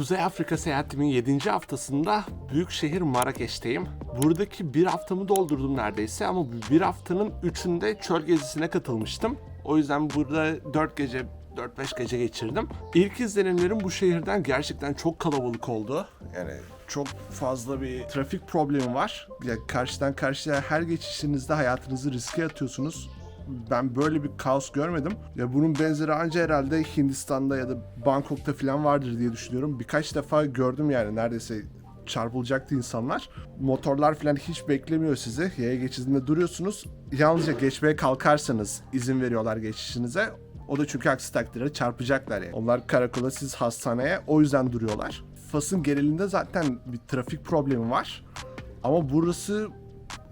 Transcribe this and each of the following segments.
Kuzey Afrika seyahatimin 7. haftasında büyük şehir Marrakeş'teyim. Buradaki bir haftamı doldurdum neredeyse ama bir haftanın 3'ünde çöl gezisine katılmıştım. O yüzden burada 4 gece 4-5 gece geçirdim. İlk izlenimlerim bu şehirden gerçekten çok kalabalık oldu. Yani çok fazla bir trafik problemi var. Ya karşıdan karşıya her geçişinizde hayatınızı riske atıyorsunuz. Ben böyle bir kaos görmedim. Ya bunun benzeri anca herhalde Hindistan'da ya da Bangkok'ta falan vardır diye düşünüyorum. Birkaç defa gördüm yani neredeyse çarpılacaktı insanlar. Motorlar falan hiç beklemiyor sizi. Yaya geçidinde duruyorsunuz. Yalnızca geçmeye kalkarsanız izin veriyorlar geçişinize. O da çünkü aksi takdirde çarpacaklar yani. Onlar karakola siz hastaneye o yüzden duruyorlar. Fas'ın genelinde zaten bir trafik problemi var. Ama burası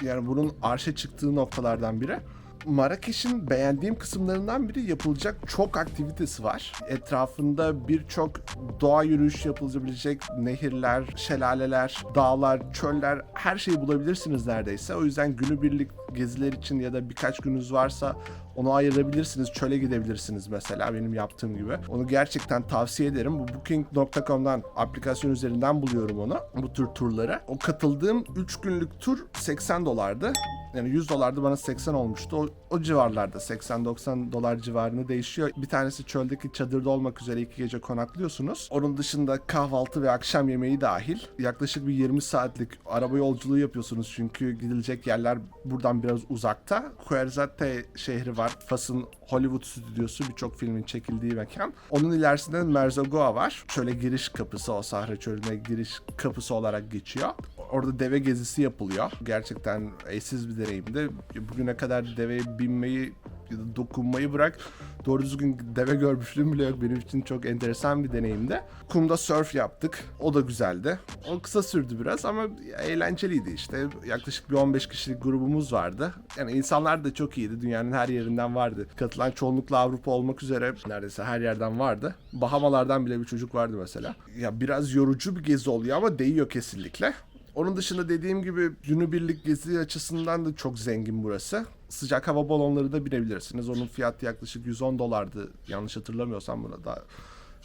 yani bunun arşa çıktığı noktalardan biri. Marrakeş'in beğendiğim kısımlarından biri yapılacak çok aktivitesi var. Etrafında birçok doğa yürüyüş yapılabilecek nehirler, şelaleler, dağlar, çöller her şeyi bulabilirsiniz neredeyse. O yüzden günübirlik geziler için ya da birkaç gününüz varsa onu ayırabilirsiniz. Çöle gidebilirsiniz mesela benim yaptığım gibi. Onu gerçekten tavsiye ederim. Bu booking.com'dan aplikasyon üzerinden buluyorum onu. Bu tür turları. O katıldığım 3 günlük tur 80 dolardı. Yani 100 dolardı bana 80 olmuştu. O, o civarlarda 80-90 dolar civarında değişiyor. Bir tanesi çöldeki çadırda olmak üzere iki gece konaklıyorsunuz. Onun dışında kahvaltı ve akşam yemeği dahil. Yaklaşık bir 20 saatlik araba yolculuğu yapıyorsunuz çünkü gidilecek yerler buradan biraz uzakta. Kuerzate şehri var. Fas'ın Hollywood stüdyosu birçok filmin çekildiği mekan. Onun ilerisinde Merzogoa var. Çöle giriş kapısı o Sahra çölüne giriş kapısı olarak geçiyor. Orada deve gezisi yapılıyor. Gerçekten eşsiz bir deneyimdi. Bugüne kadar deveye binmeyi ya da dokunmayı bırak. Doğru düzgün deve görmüşlüğüm bile yok. Benim için çok enteresan bir deneyimdi. Kumda surf yaptık. O da güzeldi. O kısa sürdü biraz ama eğlenceliydi işte. Yaklaşık bir 15 kişilik grubumuz vardı. Yani insanlar da çok iyiydi. Dünyanın her yerinden vardı. Katılan çoğunlukla Avrupa olmak üzere neredeyse her yerden vardı. Bahamalardan bile bir çocuk vardı mesela. Ya biraz yorucu bir gezi oluyor ama değiyor kesinlikle. Onun dışında dediğim gibi günübirlik gezi açısından da çok zengin burası. Sıcak hava balonları da binebilirsiniz. Onun fiyatı yaklaşık 110 dolardı. Yanlış hatırlamıyorsam buna da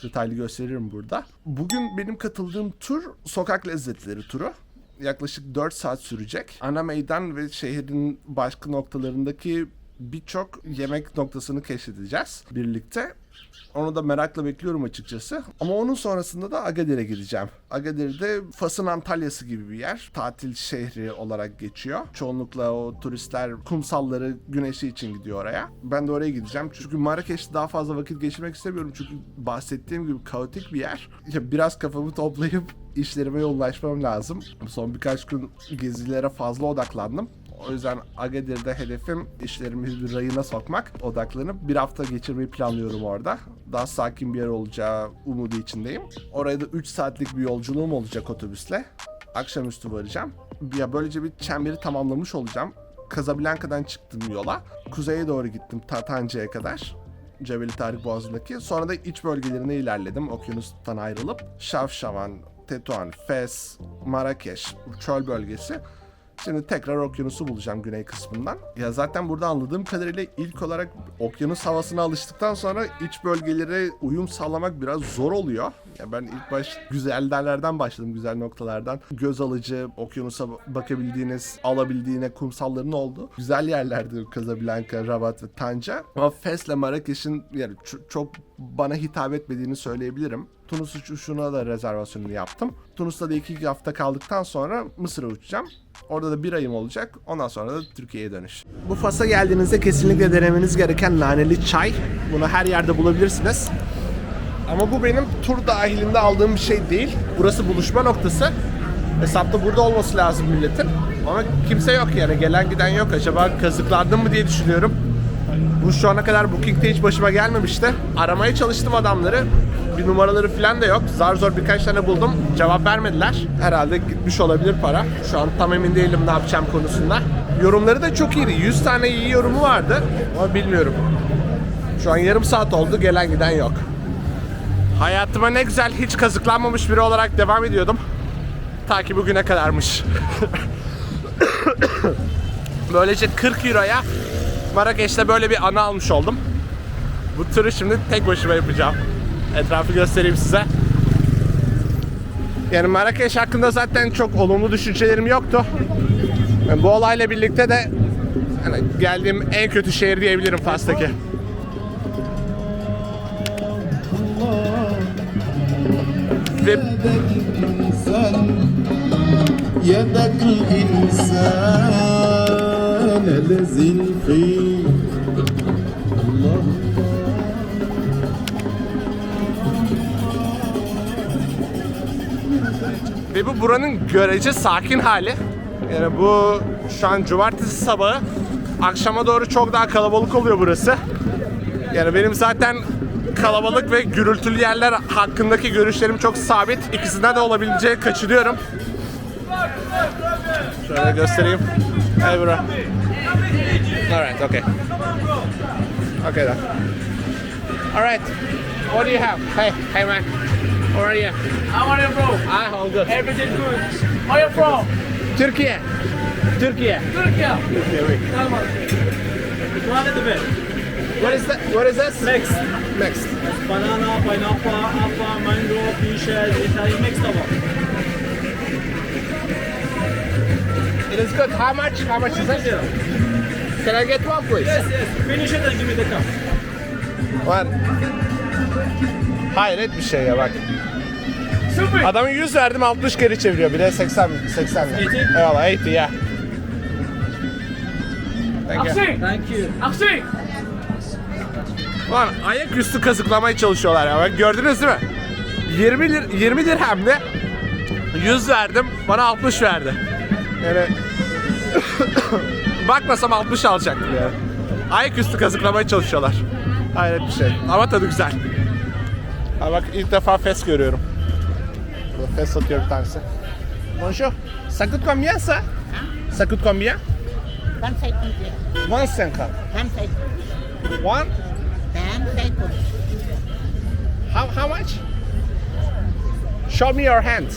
detaylı gösteririm burada. Bugün benim katıldığım tur sokak lezzetleri turu. Yaklaşık 4 saat sürecek. Ana meydan ve şehrin başka noktalarındaki birçok yemek noktasını keşfedeceğiz birlikte. Onu da merakla bekliyorum açıkçası. Ama onun sonrasında da Agadir'e gideceğim. Agadir'de Fas'ın Antalya'sı gibi bir yer. Tatil şehri olarak geçiyor. Çoğunlukla o turistler kumsalları güneşi için gidiyor oraya. Ben de oraya gideceğim. Çünkü Marrakeş'te daha fazla vakit geçirmek istemiyorum. Çünkü bahsettiğim gibi kaotik bir yer. Ya biraz kafamı toplayıp işlerime yoğunlaşmam lazım. Son birkaç gün gezilere fazla odaklandım. O yüzden Agadir'de hedefim işlerimi bir rayına sokmak. Odaklanıp bir hafta geçirmeyi planlıyorum orada. Daha sakin bir yer olacağı umudu içindeyim. Oraya da 3 saatlik bir yolculuğum olacak otobüsle. Akşamüstü varacağım. Ya böylece bir çemberi tamamlamış olacağım. Casablanca'dan çıktım yola. Kuzeye doğru gittim Tatanca'ya kadar. Cebeli Tarık Boğazı'ndaki. Sonra da iç bölgelerine ilerledim okyanustan ayrılıp. Şavşavan, Tetuan, Fes, Marrakeş, çöl bölgesi. Şimdi tekrar okyanusu bulacağım güney kısmından. Ya zaten burada anladığım kadarıyla ilk olarak okyanus havasına alıştıktan sonra iç bölgelere uyum sağlamak biraz zor oluyor. Ya ben ilk baş güzel yerlerden başladım, güzel noktalardan. Göz alıcı, okyanusa bakabildiğiniz, alabildiğine kumsalların oldu. Güzel yerlerdi Casablanca, Rabat ve Tanca. Ama Fes'le Marrakeş'in yani çok bana hitap etmediğini söyleyebilirim. Tunus uçuşuna da rezervasyonunu yaptım. Tunus'ta da iki hafta kaldıktan sonra Mısır'a uçacağım. Orada da bir ayım olacak. Ondan sonra da Türkiye'ye dönüş. Bu Fas'a geldiğinizde kesinlikle denemeniz gereken naneli çay. Bunu her yerde bulabilirsiniz. Ama bu benim tur dahilinde aldığım bir şey değil. Burası buluşma noktası. Hesapta burada olması lazım milletin. Ama kimse yok yani. Gelen giden yok. Acaba kazıklandım mı diye düşünüyorum. Bu şu ana kadar Booking'de hiç başıma gelmemişti. Aramaya çalıştım adamları. Bir numaraları falan da yok. Zar zor birkaç tane buldum. Cevap vermediler. Herhalde gitmiş olabilir para. Şu an tam emin değilim ne yapacağım konusunda. Yorumları da çok iyiydi. 100 tane iyi yorumu vardı. Ama bilmiyorum. Şu an yarım saat oldu. Gelen giden yok. Hayatıma ne güzel hiç kazıklanmamış biri olarak devam ediyordum. Ta ki bugüne kadarmış. Böylece 40 euroya Marrakeş'te böyle bir anı almış oldum. Bu turu şimdi tek başıma yapacağım. Etrafı göstereyim size. Yani Marrakeş hakkında zaten çok olumlu düşüncelerim yoktu. Yani bu olayla birlikte de hani geldiğim en kötü şehir diyebilirim Fas'taki. Ve يدك الإنسان يدك الإنسان الذي فيه الله Ve bu buranın görece sakin hali. Yani bu şu an cumartesi sabahı. Akşama doğru çok daha kalabalık oluyor burası. Yani benim zaten kalabalık ve gürültülü yerler hakkındaki görüşlerim çok sabit. İkisinden de olabileceği kaçırıyorum. Şöyle göstereyim. Hey bro. Alright, okay. Okay then. Alright. What do you have? Hey, hey man. How are you? How are you, bro? Ah, all good. Everything good. Where you from? Turkey. Turkey. Turkey. Oui. Come on. One bit. What is that? What is this? Mix. Mixed. Banana, pineapple, apple, mango, peaches, Italian mix double. It is good. How much? How much is it? Can I get one, please? Yes, yes. Finish it and give me the cup. One. Hayret bir şey ya bak. Adamın 100 verdim 60 geri çeviriyor. Bir de 80 80 lira. Eighty? Eyvallah 80 ya. Thank you. Aksi. Thank you. Aksi. Lan ayaküstü kazıklamaya çalışıyorlar ya. Bak gördünüz değil mi? 20 lir 20 dirhemde 100 verdim. Bana 60 verdi. Yani bakmasam 60 alacaktım yani. Ayaküstü kazıklamaya çalışıyorlar. Hayret bir şey. Ama tadı güzel. Ha bak ilk defa fes görüyorum. Burada fes satıyor bir tanesi. Bonjour. Ça coûte combien ça? Ça coûte combien? 25 rupiah. 150. 25. One? 25 pun. How, how much? Show me your hand.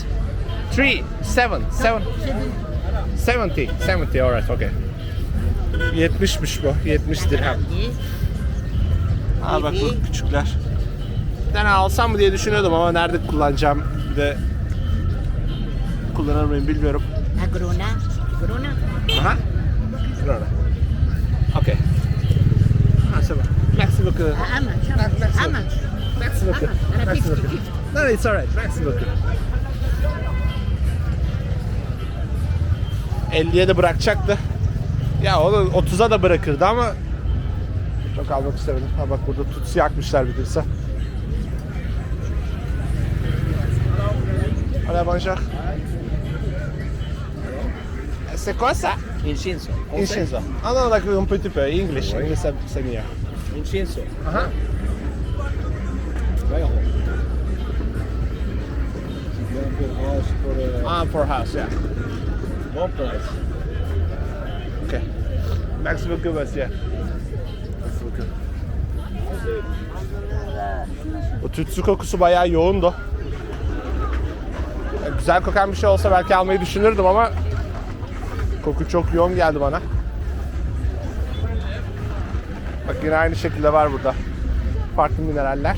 Three, seven, seven, seventy, seventy. Alright, okay. 70'miş bu. 70 dirhem. Aa bak bu küçükler. Bir tane alsam mı diye düşünüyordum ama nerede kullanacağım bir de kullanır mıyım bilmiyorum. Agrona. Agrona. Aha. Şurada. Okay. Ha, bon. Merci beaucoup. How much? Merci. Beaucoup. Merci 50, beaucoup. 50. No, it's alright. Merci beaucoup. 50'ye de bırakacaktı. Ya o da 30'a da bırakırdı ama çok almak istemedim. Ha bak burada tutsu yakmışlar bilirse. Hola, bonjour. C'est quoi ça? Incienso. Incienso. Ah non, like un petit peu. English. English c'est mieux. Incienso. Aha. Ah, for house, yeah. Bon price. Okay. Merci beaucoup, monsieur. O tütsü kokusu bayağı yoğundu. Güzel kokan bir şey olsa belki almayı düşünürdüm ama koku çok yoğun geldi bana. Bak yine aynı şekilde var burada. Farklı mineraller.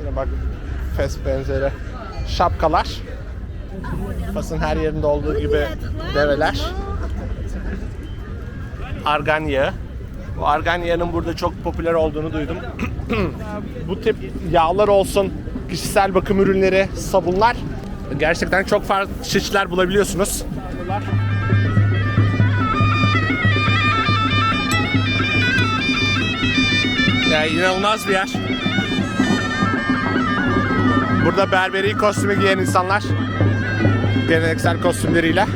Yine bak fes benzeri şapkalar. Fas'ın her yerinde olduğu gibi develer. argan yağı. Bu argan yağının burada çok popüler olduğunu duydum. Bu tip yağlar olsun, kişisel bakım ürünleri, sabunlar gerçekten çok farklı çeşitler bulabiliyorsunuz. Ya inanılmaz bir yer. Burada berberi kostümü giyen insanlar geleneksel kostümleriyle.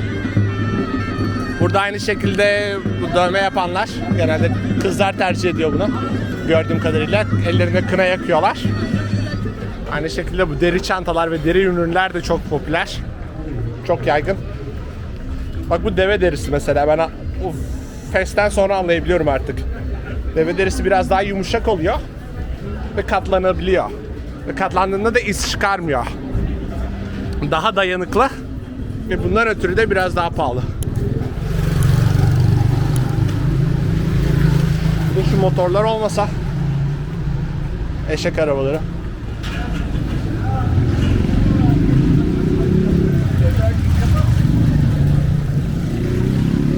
Burada aynı şekilde dövme yapanlar genelde kızlar tercih ediyor bunu. Gördüğüm kadarıyla ellerinde kına yakıyorlar. Aynı şekilde bu deri çantalar ve deri ürünler de çok popüler. Çok yaygın. Bak bu deve derisi mesela ben o festen sonra anlayabiliyorum artık. Deve derisi biraz daha yumuşak oluyor ve katlanabiliyor. Ve katlandığında da iz çıkarmıyor. Daha dayanıklı ve bundan ötürü de biraz daha pahalı. de şu motorlar olmasa eşek arabaları.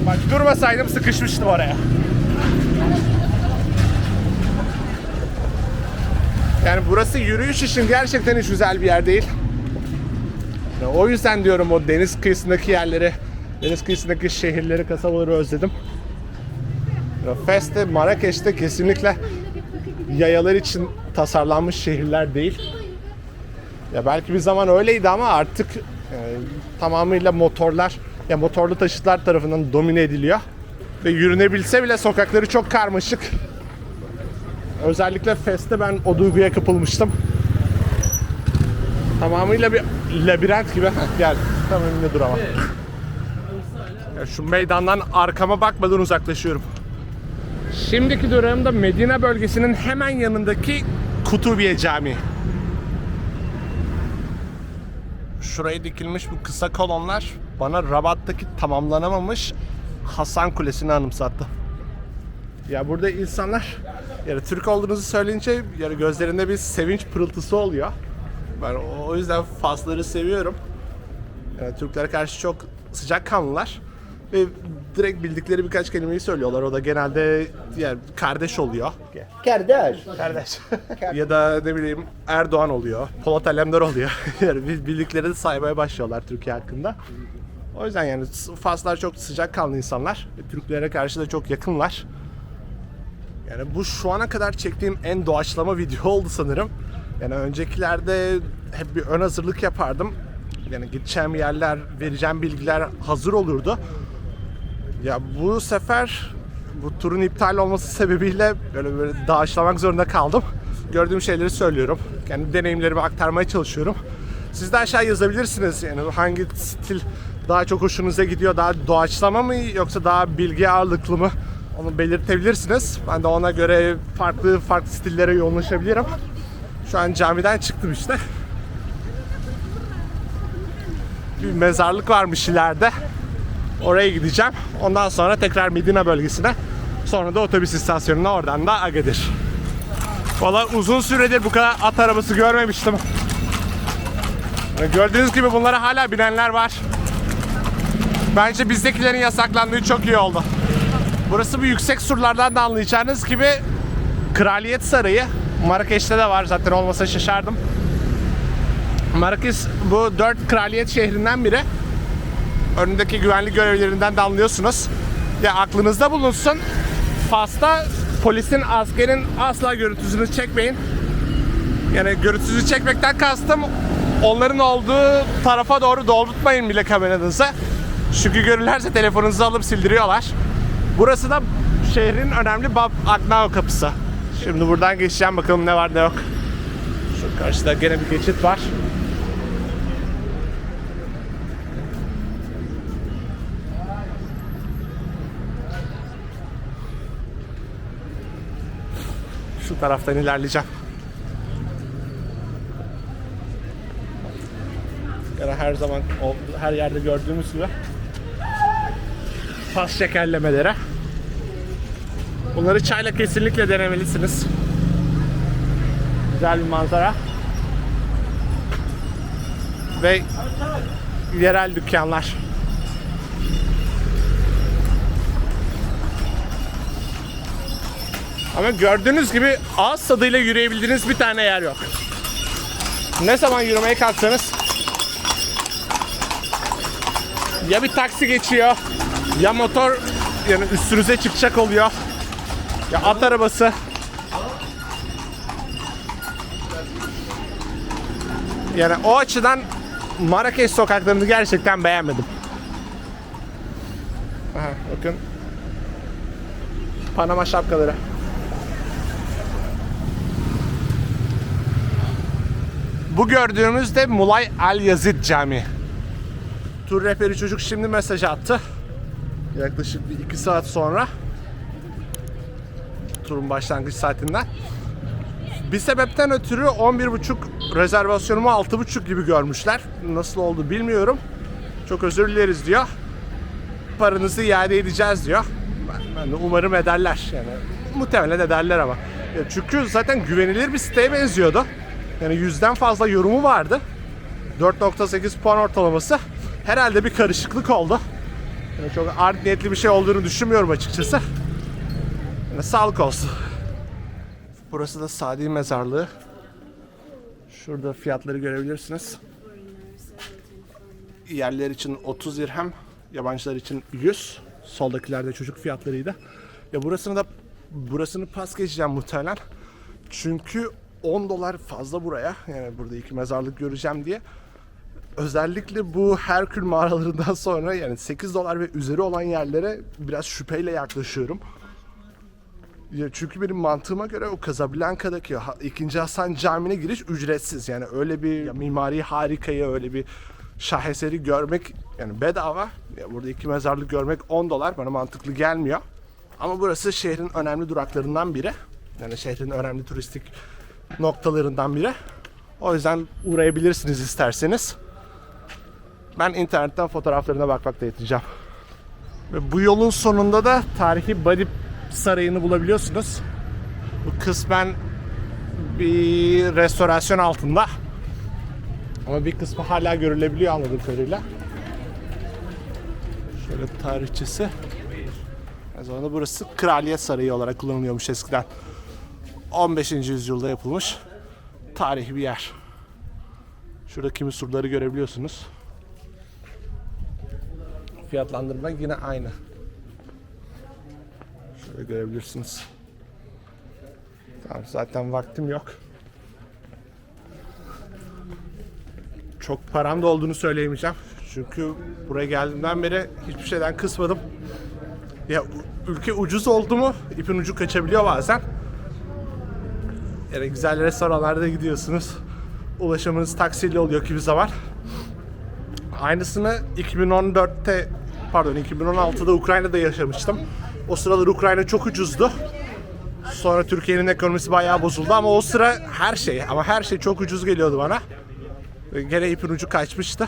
Bak durmasaydım sıkışmıştım oraya. Yani burası yürüyüş için gerçekten hiç güzel bir yer değil. Yani o yüzden diyorum o deniz kıyısındaki yerleri, deniz kıyısındaki şehirleri, kasabaları özledim. Fes'te, Marrakeş'te kesinlikle yayalar için tasarlanmış şehirler değil. Ya belki bir zaman öyleydi ama artık e, tamamıyla motorlar, ya motorlu taşıtlar tarafından domine ediliyor. Ve yürünebilse bile sokakları çok karmaşık. Özellikle Fes'te ben o duyguya kapılmıştım. Tamamıyla bir labirent gibi. Gel. Tam önünde dur ama. Ya şu meydandan arkama bakmadan uzaklaşıyorum. Şimdiki durağım Medine bölgesinin hemen yanındaki Kutubiye Camii. Şuraya dikilmiş bu kısa kolonlar bana Rabat'taki tamamlanamamış Hasan Kulesi'ni anımsattı. Ya burada insanlar yani Türk olduğunuzu söyleyince yani gözlerinde bir sevinç pırıltısı oluyor. Ben o- yüzden Fasları seviyorum. Yani Türklere karşı çok sıcak kanlılar ve direkt bildikleri birkaç kelimeyi söylüyorlar. O da genelde yani kardeş oluyor. Kardeş. Kardeş. ya da ne bileyim Erdoğan oluyor. Polat Alemdar oluyor. yani bil- bildiklerini saymaya başlıyorlar Türkiye hakkında. O yüzden yani Faslar çok sıcak kanlı insanlar. Ve Türklere karşı da çok yakınlar. Yani bu şu ana kadar çektiğim en doğaçlama video oldu sanırım. Yani öncekilerde hep bir ön hazırlık yapardım. Yani gideceğim yerler, vereceğim bilgiler hazır olurdu. Ya bu sefer bu turun iptal olması sebebiyle böyle böyle doğaçlamak zorunda kaldım. Gördüğüm şeyleri söylüyorum. Kendi deneyimlerimi aktarmaya çalışıyorum. Siz de aşağı yazabilirsiniz. Yani hangi stil daha çok hoşunuza gidiyor? Daha doğaçlama mı yoksa daha bilgi ağırlıklı mı? Onu belirtebilirsiniz. Ben de ona göre farklı farklı stillere yoğunlaşabilirim. Şu an camiden çıktım işte. Bir mezarlık varmış ileride. Oraya gideceğim. Ondan sonra tekrar Medina bölgesine. Sonra da otobüs istasyonuna oradan da Agadir. Valla uzun süredir bu kadar at arabası görmemiştim. Gördüğünüz gibi bunlara hala binenler var. Bence bizdekilerin yasaklandığı çok iyi oldu. Burası bu yüksek surlardan da anlayacağınız gibi Kraliyet Sarayı. Marrakeş'te de var zaten olmasa şaşardım. Marrakeş bu dört kraliyet şehrinden biri önündeki güvenlik görevlilerinden de anlıyorsunuz. Ya aklınızda bulunsun. Fas'ta polisin, askerin asla görüntüsünü çekmeyin. Yani görüntüsünü çekmekten kastım onların olduğu tarafa doğru doğrultmayın bile kameranızı. Çünkü görürlerse telefonunuzu alıp sildiriyorlar. Burası da şehrin önemli Bab Aknao kapısı. Şimdi buradan geçeceğim bakalım ne var ne yok. Şu karşıda gene bir geçit var. Şu taraftan ilerleyeceğim. Yani her zaman her yerde gördüğümüz gibi pas şekerlemelere. Bunları çayla kesinlikle denemelisiniz. Güzel bir manzara. Ve yerel dükkanlar. Ama gördüğünüz gibi ağız tadıyla yürüyebildiğiniz bir tane yer yok. Ne zaman yürümeye kalksanız ya bir taksi geçiyor ya motor yani üstünüze çıkacak oluyor ya at arabası yani o açıdan Marrakeş sokaklarını gerçekten beğenmedim. Aha, bakın Panama şapkaları. Bu gördüğümüz de Mulay Al Yazid Camii. Tur rehberi çocuk şimdi mesaj attı. Yaklaşık bir iki saat sonra. Turun başlangıç saatinden. Bir sebepten ötürü 11.30 rezervasyonumu 6.30 gibi görmüşler. Nasıl oldu bilmiyorum. Çok özür dileriz diyor. Paranızı iade edeceğiz diyor. Ben, de umarım ederler. Yani muhtemelen ederler ama. Çünkü zaten güvenilir bir siteye benziyordu. Yani yüzden fazla yorumu vardı. 4.8 puan ortalaması. Herhalde bir karışıklık oldu. Yani çok art niyetli bir şey olduğunu düşünmüyorum açıkçası. Yani sağlık olsun. Burası da Sadi Mezarlığı. Şurada fiyatları görebilirsiniz. Yerler için 30 dirhem, yabancılar için 100. Soldakilerde çocuk fiyatlarıydı. Ya burasını da burasını pas geçeceğim muhtemelen. Çünkü 10 dolar fazla buraya. Yani burada iki mezarlık göreceğim diye. Özellikle bu Herkül mağaralarından sonra yani 8 dolar ve üzeri olan yerlere biraz şüpheyle yaklaşıyorum. Ya çünkü benim mantığıma göre o Casablanca'daki Ha- 2. Hasan Camii'ne giriş ücretsiz. Yani öyle bir ya mimari harikayı, öyle bir şaheseri görmek yani bedava. Ya burada iki mezarlık görmek 10 dolar bana mantıklı gelmiyor. Ama burası şehrin önemli duraklarından biri. Yani şehrin önemli turistik noktalarından biri. O yüzden uğrayabilirsiniz isterseniz. Ben internetten fotoğraflarına bakmakta yeteceğim. Ve bu yolun sonunda da tarihi Badi Sarayı'nı bulabiliyorsunuz. Bu kısmen bir restorasyon altında. Ama bir kısmı hala görülebiliyor anladığım kadarıyla. Şöyle tarihçesi. O zaman burası Kraliyet Sarayı olarak kullanılıyormuş eskiden. 15. yüzyılda yapılmış tarihi bir yer. Şurada kimi surları görebiliyorsunuz. Fiyatlandırma yine aynı. Şöyle görebilirsiniz. Tamam zaten vaktim yok. Çok param da olduğunu söyleyemeyeceğim. Çünkü buraya geldiğimden beri hiçbir şeyden kısmadım. Ya ülke ucuz oldu mu ipin ucu kaçabiliyor bazen. Yani güzel restoranlarda gidiyorsunuz. Ulaşımınız taksiyle oluyor kimi zaman. Aynısını 2014'te pardon 2016'da Ukrayna'da yaşamıştım. O sıralar Ukrayna çok ucuzdu. Sonra Türkiye'nin ekonomisi bayağı bozuldu ama o sıra her şey ama her şey çok ucuz geliyordu bana. Gene ipin ucu kaçmıştı.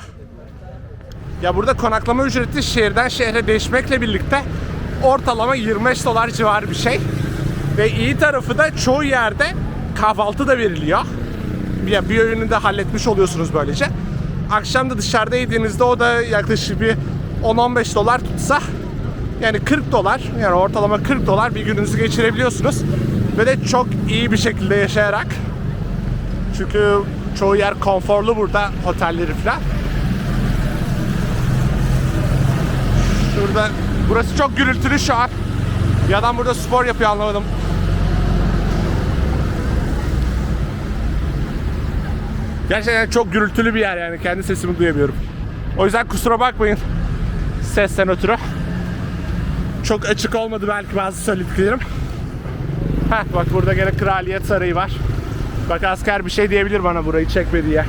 Ya burada konaklama ücreti şehirden şehre değişmekle birlikte ortalama 25 dolar civarı bir şey. Ve iyi tarafı da çoğu yerde kahvaltı da veriliyor. Ya bir öğünü de halletmiş oluyorsunuz böylece. Akşam da dışarıda yediğinizde o da yaklaşık bir 10-15 dolar tutsa yani 40 dolar yani ortalama 40 dolar bir gününüzü geçirebiliyorsunuz. Ve de çok iyi bir şekilde yaşayarak. Çünkü çoğu yer konforlu burada otelleri falan. Şurada burası çok gürültülü şu an. Bir adam burada spor yapıyor anlamadım. Gerçekten çok gürültülü bir yer yani kendi sesimi duyamıyorum. O yüzden kusura bakmayın sesten ötürü. Çok açık olmadı belki bazı söylediklerim. Heh bak burada gene Kraliyet Sarayı var. Bak asker bir şey diyebilir bana burayı çekme diye.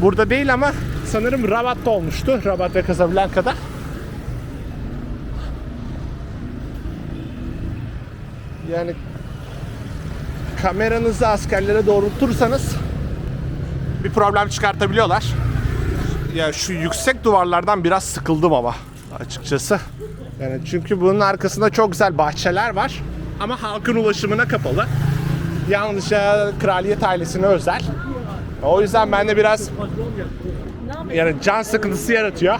Burada değil ama sanırım Rabat'ta olmuştu. Rabat ve Casablanca'da. Yani kameranızı askerlere doğrultursanız bir problem çıkartabiliyorlar. Ya şu yüksek duvarlardan biraz sıkıldım ama açıkçası. Yani çünkü bunun arkasında çok güzel bahçeler var ama halkın ulaşımına kapalı. Yalnızca kraliyet ailesine özel. O yüzden bende biraz yani can sıkıntısı yaratıyor.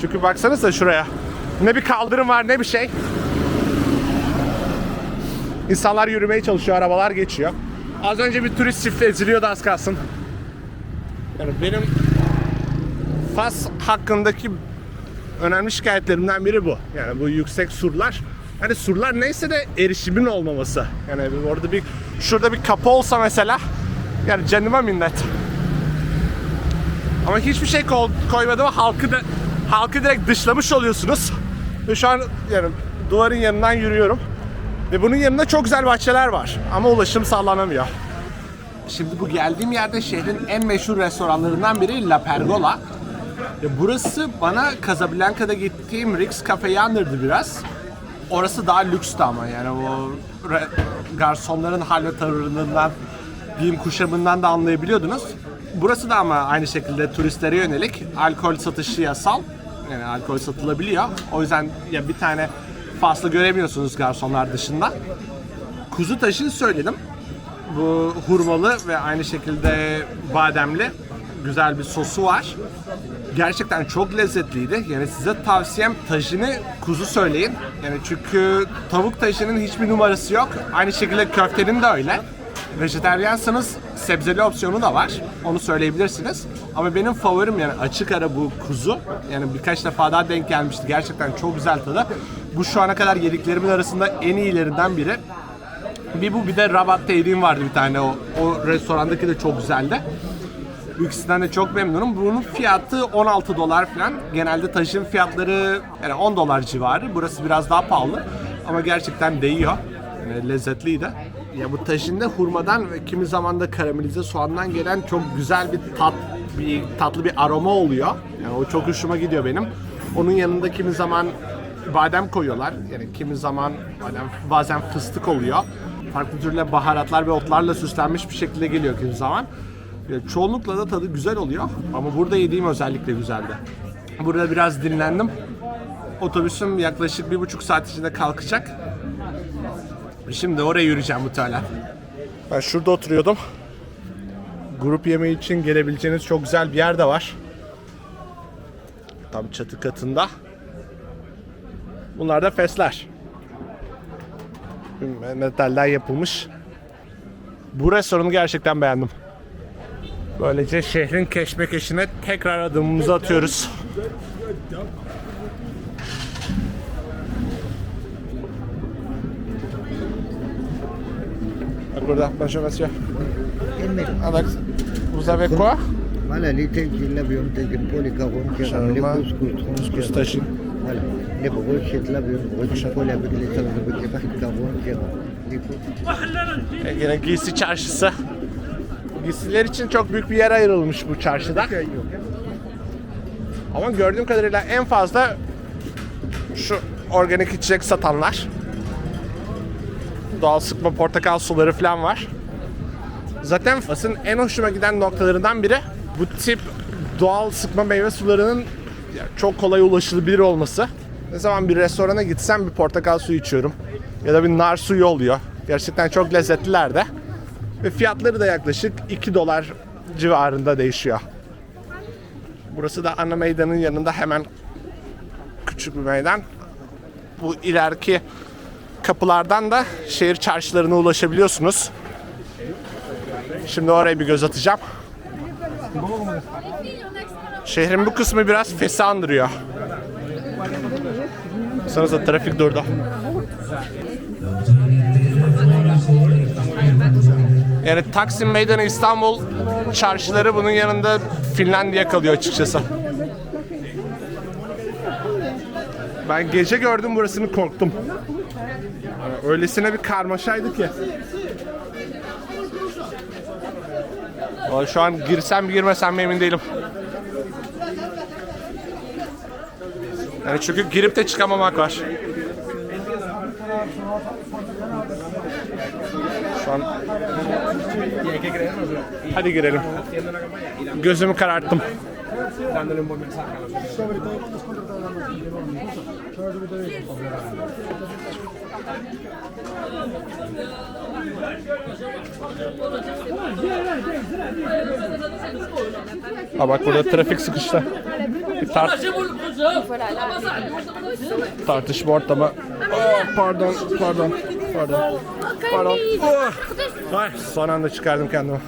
Çünkü baksanıza şuraya. Ne bir kaldırım var ne bir şey. İnsanlar yürümeye çalışıyor, arabalar geçiyor. Az önce bir turist çifti eziliyordu az kalsın. Yani benim Fas hakkındaki önemli şikayetlerimden biri bu. Yani bu yüksek surlar. Hani surlar neyse de erişimin olmaması. Yani orada bir şurada bir kapı olsa mesela yani canıma minnet. Ama hiçbir şey ko- koymadı ve halkı da halkı direkt dışlamış oluyorsunuz. Ve şu an yani duvarın yanından yürüyorum. Ve bunun yanında çok güzel bahçeler var. Ama ulaşım sağlanamıyor. Şimdi bu geldiğim yerde şehrin en meşhur restoranlarından biri La Pergola. Burası bana Casablanca'da gittiğim Rix Cafe'yi andırdı biraz. Orası daha lükstü ama yani o garsonların hal ve tavırlarından, giyim kuşamından da anlayabiliyordunuz. Burası da ama aynı şekilde turistlere yönelik alkol satışı yasal. Yani alkol satılabiliyor. O yüzden ya bir tane faslı göremiyorsunuz garsonlar dışında. Kuzu taşı söyledim. Bu hurmalı ve aynı şekilde bademli güzel bir sosu var. Gerçekten çok lezzetliydi. Yani size tavsiyem tajini kuzu söyleyin. Yani çünkü tavuk tajının hiçbir numarası yok. Aynı şekilde köftenin de öyle. Vejeteryansanız sebzeli opsiyonu da var. Onu söyleyebilirsiniz. Ama benim favorim yani açık ara bu kuzu. Yani birkaç defa daha denk gelmişti. Gerçekten çok güzel tadı. Bu şu ana kadar yediklerimin arasında en iyilerinden biri. Bir bu bir de Rabat'ta yediğim vardı bir tane o. O restorandaki de çok güzeldi. İkisinden de çok memnunum. Bunun fiyatı 16 dolar falan. Genelde taşın fiyatları yani 10 dolar civarı. Burası biraz daha pahalı. Ama gerçekten değiyor. Yani lezzetliydi. Ya bu taşında hurmadan ve kimi zaman da karamelize soğandan gelen çok güzel bir tat, bir tatlı bir aroma oluyor. Yani o çok hoşuma gidiyor benim. Onun yanında kimi zaman badem koyuyorlar. Yani kimi zaman badem, bazen fıstık oluyor. Farklı türlü baharatlar ve otlarla süslenmiş bir şekilde geliyor kimi zaman. Çoğunlukla da tadı güzel oluyor. Ama burada yediğim özellikle güzeldi. Burada biraz dinlendim. Otobüsüm yaklaşık bir buçuk saat içinde kalkacak. Şimdi oraya yürüyeceğim muhtemelen. Ben şurada oturuyordum. Grup yemeği için gelebileceğiniz çok güzel bir yer de var. Tam çatı katında. Bunlar da fesler. Metalden yapılmış. Bu restoranı gerçekten beğendim. Böylece şehrin keşmekeşine tekrar adımımızı atıyoruz. Burada, bonjour monsieur. Alex, vous avez quoi? Voilà, tels qui l'avion, tels que pour les carottes, qui ramènent les couscous, couscous tagine. Voilà, les brochettes pour avec les salades, avec les barres de carottes, qui ramènent les couscous. E, Yine giysi çarşısı. Giysiler için çok büyük bir yer ayrılmış bu çarşıda. Ama gördüğüm kadarıyla en fazla şu organik içecek satanlar. Doğal sıkma portakal suları falan var. Zaten Fas'ın en hoşuma giden noktalarından biri bu tip doğal sıkma meyve sularının ya, çok kolay ulaşılabilir olması. Ne zaman bir restorana gitsem bir portakal suyu içiyorum. Ya da bir nar suyu oluyor. Gerçekten çok lezzetliler de. Ve fiyatları da yaklaşık 2 dolar civarında değişiyor. Burası da ana meydanın yanında hemen küçük bir meydan. Bu ileriki kapılardan da şehir çarşılarına ulaşabiliyorsunuz. Şimdi oraya bir göz atacağım. Şehrin bu kısmı biraz Fes'i andırıyor. Sanırsa trafik durdu. Yani Taksim Meydanı İstanbul çarşıları bunun yanında Finlandiya kalıyor açıkçası. Ben gece gördüm burasını korktum. Öylesine bir karmaşaydı ki. Şu an girsem girmesem mi emin değilim. Yani çünkü girip de çıkamamak var. Şu an Hadi girelim. Gözümü kararttım. Ha bak burada trafik sıkıştı. Bir tart tartışma ortamı. Oh, pardon, pardon, pardon. Pardon. Oh. Ay, son anda çıkardım kendimi.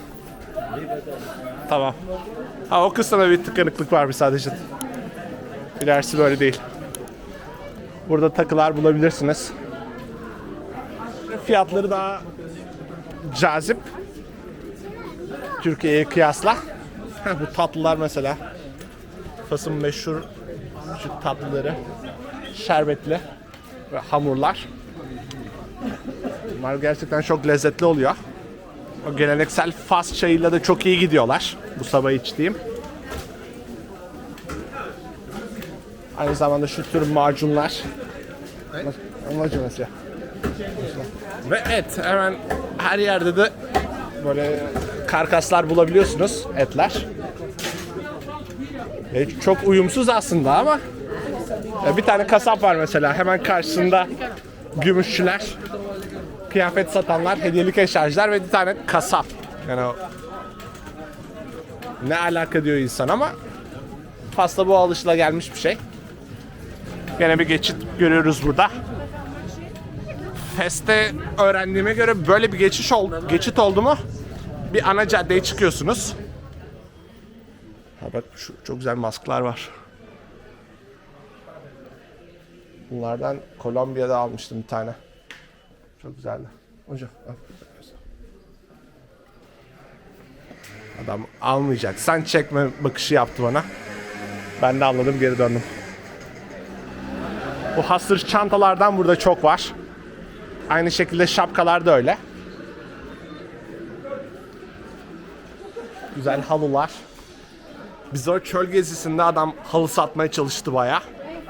Tamam. Ha o kısımda bir tıkanıklık var bir sadece. İlerisi böyle değil. Burada takılar bulabilirsiniz. Fiyatları daha cazip. Türkiye'ye kıyasla. Bu tatlılar mesela. Fas'ın meşhur şu tatlıları. Şerbetli ve hamurlar. Bunlar gerçekten çok lezzetli oluyor. O geleneksel Fas çayıyla da çok iyi gidiyorlar. Bu sabah içtiğim. Aynı zamanda şu tür macunlar. Macun mesela. Ve et. Hemen her yerde de böyle karkaslar bulabiliyorsunuz. Etler. E, çok uyumsuz aslında ama e, bir tane kasap var mesela hemen karşısında gümüşçüler, kıyafet satanlar, hediyelik eşyacılar ve bir tane kasap. Yani ne alaka diyor insan ama Fas'ta bu alışıla gelmiş bir şey. Gene bir geçit görüyoruz burada. Feste öğrendiğime göre böyle bir geçiş ol, geçit oldu mu bir ana caddeye çıkıyorsunuz. Ha bak şu çok güzel masklar var. Bunlardan Kolombiya'da almıştım bir tane. Çok güzeldi. Hocam al. Adam almayacak. Sen çekme bakışı yaptı bana. Ben de anladım geri döndüm. Bu hasır çantalardan burada çok var. Aynı şekilde şapkalar da öyle. Güzel halılar. Biz o çöl gezisinde adam halı satmaya çalıştı baya.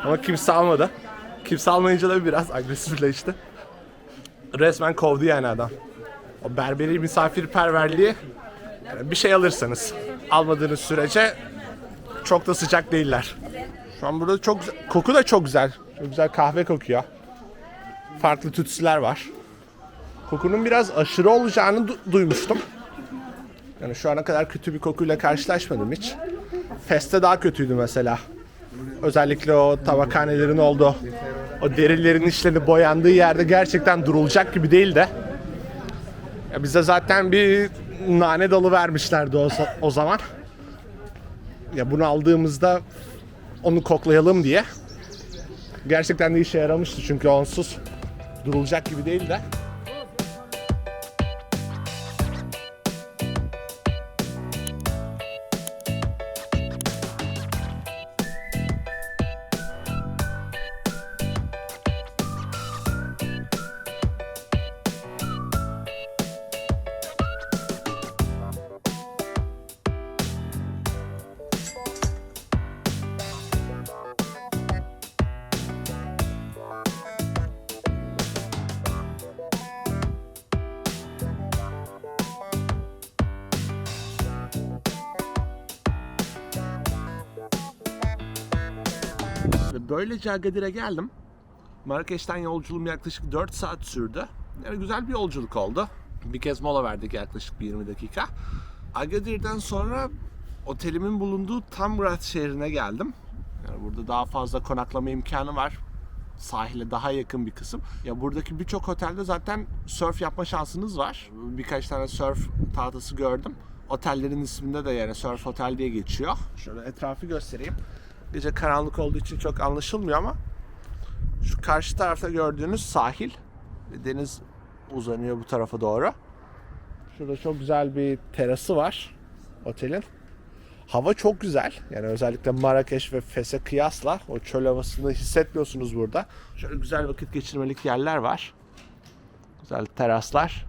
Ama kimse almadı. Kimse almayınca da biraz agresifleşti. Resmen kovdu yani adam. O berberi misafirperverliği yani bir şey alırsanız almadığınız sürece çok da sıcak değiller. Şu an burada çok güzel, koku da çok güzel. Çok güzel kahve kokuyor. Farklı tütsüler var. Kokunun biraz aşırı olacağını du- duymuştum. Yani şu ana kadar kötü bir kokuyla karşılaşmadım hiç. Feste daha kötüydü mesela. Özellikle o tabakhanelerin olduğu, o derilerin işlerini boyandığı yerde gerçekten durulacak gibi değil de. Ya bize zaten bir nane dalı vermişlerdi o, o zaman. Ya bunu aldığımızda onu koklayalım diye. Gerçekten de işe yaramıştı çünkü onsuz durulacak gibi değil de. Ve böylece Agadir'e geldim. Marrakeş'ten yolculuğum yaklaşık 4 saat sürdü. Yani güzel bir yolculuk oldu. Bir kez mola verdik yaklaşık bir 20 dakika. Agadir'den sonra otelimin bulunduğu Tamrat şehrine geldim. Yani burada daha fazla konaklama imkanı var. Sahile daha yakın bir kısım. Ya buradaki birçok otelde zaten surf yapma şansınız var. Birkaç tane surf tahtası gördüm. Otellerin isminde de yani surf otel diye geçiyor. Şöyle etrafı göstereyim. Gece karanlık olduğu için çok anlaşılmıyor ama şu karşı tarafta gördüğünüz sahil deniz uzanıyor bu tarafa doğru. Şurada çok güzel bir terası var otelin. Hava çok güzel. Yani özellikle Marrakeş ve Fes'e kıyasla o çöl havasını hissetmiyorsunuz burada. Şöyle güzel vakit geçirmelik yerler var. Güzel teraslar.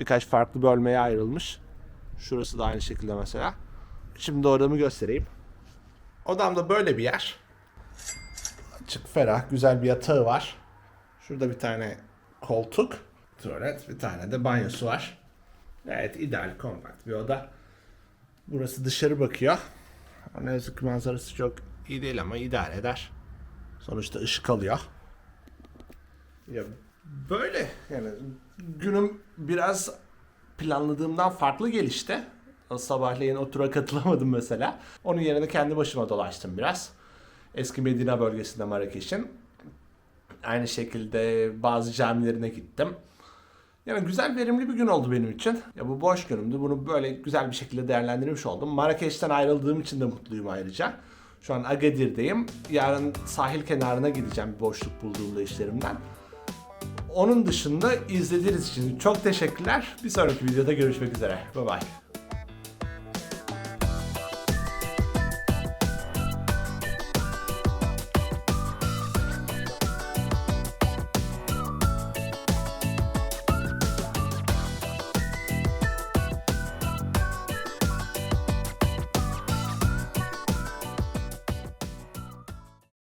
Birkaç farklı bölmeye ayrılmış. Şurası da aynı şekilde mesela. Şimdi odamı göstereyim. Odamda böyle bir yer. Açık, ferah, güzel bir yatağı var. Şurada bir tane koltuk, tuvalet, bir tane de banyosu var. Gayet ideal, kompakt bir oda. Burası dışarı bakıyor. Ne yazık ki manzarası çok iyi değil ama idare eder. Sonuçta ışık alıyor. Ya böyle yani günüm biraz planladığımdan farklı gelişti. Sabahleyin o tura katılamadım mesela. Onun yerine kendi başıma dolaştım biraz. Eski Medina bölgesinde Marrakeş'in. Aynı şekilde bazı camilerine gittim. Yani güzel verimli bir gün oldu benim için. Ya bu boş günümdü. Bunu böyle güzel bir şekilde değerlendirmiş oldum. Marrakeş'ten ayrıldığım için de mutluyum ayrıca. Şu an Agadir'deyim. Yarın sahil kenarına gideceğim bir boşluk bulduğumda işlerimden. Onun dışında izlediğiniz için çok teşekkürler. Bir sonraki videoda görüşmek üzere. Bye bye.